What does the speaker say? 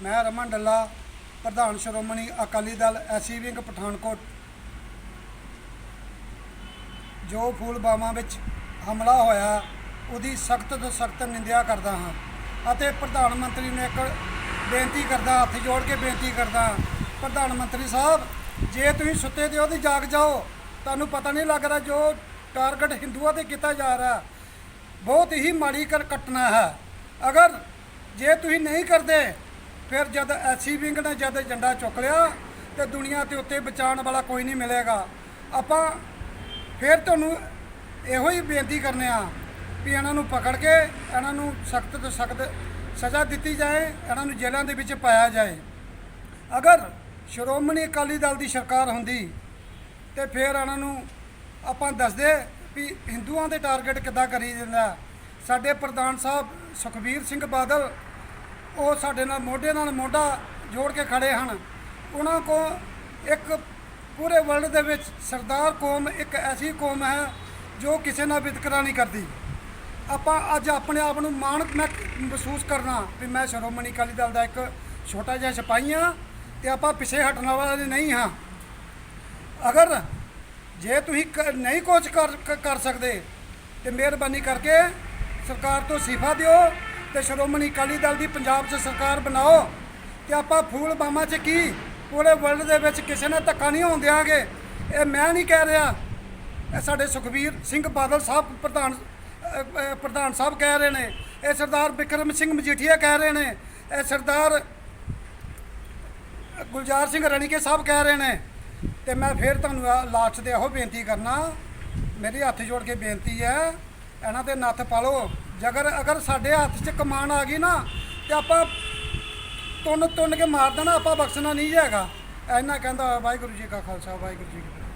ਮੈਂ ਰਮਨ ਡੱਲਾ, ਪ੍ਰਧਾਨ Shiromani Akali Dal SC wing Pathankot. ਜੋ ਫੂਲਬਾਵਾਂ ਵਿੱਚ ਹਮਲਾ ਹੋਇਆ, ਉਹਦੀ ਸਖਤ ਤੋਂ ਸਖਤ ਨਿੰਦਿਆ ਕਰਦਾ ਹਾਂ ਅਤੇ ਪ੍ਰਧਾਨ ਮੰਤਰੀ ਨੂੰ ਇੱਕ ਬੇਨਤੀ ਕਰਦਾ, ਹੱਥ ਜੋੜ ਕੇ ਬੇਨਤੀ ਕਰਦਾ ਪ੍ਰਧਾਨ ਮੰਤਰੀ ਸਾਹਿਬ, ਜੇ ਤੁਸੀਂ ਸੁੱਤੇ ਤੇ ਉਹਦੀ ਜਾਗ ਜਾਓ। ਤੁਹਾਨੂੰ ਪਤਾ ਨਹੀਂ ਲੱਗਦਾ ਜੋ ਟਾਰਗੇਟ ਹਿੰਦੂਆਂ ਤੇ ਕੀਤਾ ਜਾ ਰਿਹਾ। ਬਹੁਤ ਹੀ ਮਾੜੀ ਕਰ ਘਟਨਾ ਹੈ। ਅਗਰ ਜੇ ਤੁਸੀਂ ਨਹੀਂ ਕਰਦੇ ਫਿਰ ਜਦ ਐਸੀ ਵਿੰਗ ਨੇ ਜਦ ਝੰਡਾ ਚੁੱਕ ਲਿਆ ਤੇ ਦੁਨੀਆ ਤੇ ਉੱਤੇ ਬਚਾਉਣ ਵਾਲਾ ਕੋਈ ਨਹੀਂ ਮਿਲੇਗਾ। ਆਪਾਂ ਫਿਰ ਤੁਹਾਨੂੰ ਇਹੋ ਹੀ ਬੇਨਤੀ ਕਰਨੇ ਆ ਵੀ ਇਹਨਾਂ ਨੂੰ ਪਕੜ ਕੇ, ਇਹਨਾਂ ਨੂੰ ਸਖਤ ਤੋਂ ਸਖਤ ਸਜ਼ਾ ਦਿੱਤੀ ਜਾਏ, ਇਹਨਾਂ ਨੂੰ ਜੇਲ੍ਹਾਂ ਦੇ ਵਿੱਚ ਪਾਇਆ ਜਾਏ। ਅਗਰ ਸ਼੍ਰੋਮਣੀ ਅਕਾਲੀ ਦਲ ਦੀ ਸਰਕਾਰ ਹੁੰਦੀ ਤੇ ਫਿਰ ਇਹਨਾਂ ਨੂੰ ਆਪਾਂ ਦੱਸਦੇ ਵੀ ਹਿੰਦੂਆਂ ਦੇ ਟਾਰਗੇਟ ਕਿੱਦਾਂ ਕਰੀ ਜਾਂਦਾ। ਸਾਡੇ ਪ੍ਰਧਾਨ ਸਾਹਿਬ ਸੁਖਬੀਰ ਸਿੰਘ ਬਾਦਲ ਉਹ ਸਾਡੇ ਨਾਲ ਮੋਢੇ ਨਾਲ ਮੋਢਾ ਜੋੜ ਕੇ ਖੜੇ ਹਨ। ਉਹਨਾਂ ਕੋ ਇੱਕ ਪੂਰੇ ਵਰਲਡ ਦੇ ਵਿੱਚ ਸਰਦਾਰ ਕੌਮ ਇੱਕ ਐਸੀ ਕੌਮ ਹੈ ਜੋ ਕਿਸੇ ਨਾਲ ਵਿਤਕਰਾ ਨਹੀਂ ਕਰਦੀ। ਆਪਾਂ ਅੱਜ ਆਪਣੇ ਆਪ ਨੂੰ ਮਾਣ ਮੈਂ ਮਹਿਸੂਸ ਕਰਨਾ ਵੀ ਮੈਂ ਸ਼੍ਰੋਮਣੀ ਅਕਾਲੀ ਦਲ ਦਾ ਇੱਕ ਛੋਟਾ ਜਿਹਾ ਸਿਪਾਹੀ ਹਾਂ ਤੇ ਆਪਾਂ ਪਿੱਛੇ ਹਟਣ ਵਾਲੇ ਨਹੀਂ ਹਾਂ। ਅਗਰ ਜੇ ਤੁਸੀਂ ਕ- ਨਹੀਂ ਕੁਝ ਕਰ ਕਰ ਸਕਦੇ ਤੇ ਮਿਹਰਬਾਨੀ ਕਰਕੇ ਸਰਕਾਰ ਤੋਂ ਸਿਫਾ ਦਿਓ। ਤੇ ਸ਼੍ਰੋਮਣੀ ਅਕਾਲੀ ਦਲ ਦੀ ਪੰਜਾਬ 'ਚ ਸਰਕਾਰ ਬਣਾਓ ਤੇ ਆਪਾਂ ਫੂਲ ਬਾਮਾ 'ਚ ਕੀ? ਪੂਰੇ ਵਰਲਡ ਦੇ ਵਿੱਚ ਕਿਸੇ ਨੇ ਧੱਕਾ ਨਹੀਂ ਹੋਣ ਦਿਆਂਗੇ। ਇਹ ਮੈਂ ਨਹੀਂ ਕਹਿ ਰਿਹਾ। ਇਹ ਸਾਡੇ ਸੁਖਬੀਰ ਸਿੰਘ ਬਾਦਲ ਸਾਹਿਬ ਪ੍ਰਧਾਨ ਪ੍ਰਧਾਨ ਸਾਹਿਬ ਕਹਿ ਰਹੇ ਨੇ। ਇਹ ਸਰਦਾਰ ਬਿਕਰਮ ਸਿੰਘ ਮਜੀਠੀਆ ਕਹਿ ਰਹੇ ਨੇ। ਇਹ ਸਰਦਾਰ ਗੁਲਜ਼ਾਰ ਸਿੰਘ ਰਣੀਕੇ ਸਾਹਿਬ ਕਹਿ ਰਹੇ ਨੇ। ਤੇ ਮੈਂ ਫਿਰ ਤੁਹਾਨੂੰ ਲਾਸਟ ਤੇ ਇਹੋ ਬੇਨਤੀ ਕਰਨਾ। ਮੇਰੀ ਹੱਥ ਜੋੜ ਕੇ ਬੇਨਤੀ ਹੈ। ਇਹਨਾਂ ਤੇ ਨੱਥ ਪਾਲੋ। ਜੇਕਰ ਅਗਰ ਸਾਡੇ ਹੱਥ 'ਚ ਕਮਾਨ ਆ ਗਈ ਨਾ, ਤੇ ਆਪਾਂ ਤੁੰਨ ਤੁੰਨ ਕੇ ਮਾਰ ਦੇਣਾ, ਆਪਾਂ ਬਖਸ਼ਣਾ ਨਹੀਂ ਹੈਗਾ। ਇੰਨਾ ਕਹਿੰਦਾ ਵਾਹਿਗੁਰੂ ਜੀ ਕਾ ਖਾਲਸਾ, ਵਾਹਿਗੁਰੂ ਜੀ ਕੀ ਫਤਿਹ।